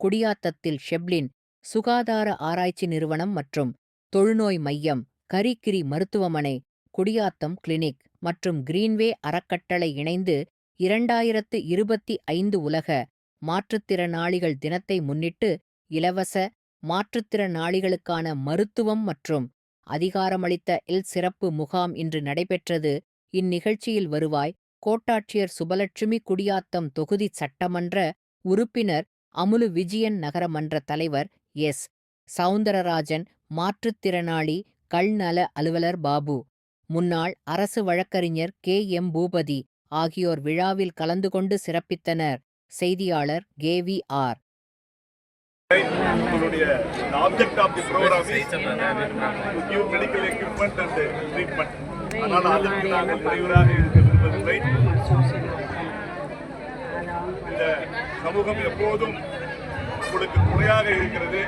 குடியாத்தத்தில் ஷெப்லின் சுகாதார ஆராய்ச்சி நிறுவனம் மற்றும் தொழுநோய் மையம் கரிகிரி மருத்துவமனை குடியாத்தம் கிளினிக் மற்றும் கிரீன்வே அறக்கட்டளை இணைந்து இரண்டாயிரத்து இருபத்தி ஐந்து உலக மாற்றுத்திறனாளிகள் தினத்தை முன்னிட்டு இலவச மாற்றுத்திறனாளிகளுக்கான மருத்துவம் மற்றும் அதிகாரமளித்த இல் சிறப்பு முகாம் இன்று நடைபெற்றது. இந்நிகழ்ச்சியில் வருவாய் கோட்டாட்சியர் சுபலட்சுமி குடியாத்தம் தொகுதி சட்டமன்ற உறுப்பினர் அமுலு விஜயன் நகரமன்ற தலைவர் எஸ். சவுந்தரராஜன் மாற்றுத்திறனாளி கல்நல அலுவலர் பாபு. முன்னாள் அரசு வழக்கறிஞர் கே. எம். பூபதி ஆகியோர் விழாவில் கலந்து கொண்டு சிறப்பித்தனர். செய்தியாளர் கே. வி. ஆர். உங்களுடைய object of the program is medical equipment and treatment ஆனால் அதற்கு நாங்கள் இருக்க விரும்பவில்லை. சமூகம் எப்போதும் உங்களுக்கு துணையாக இருக்கிறது.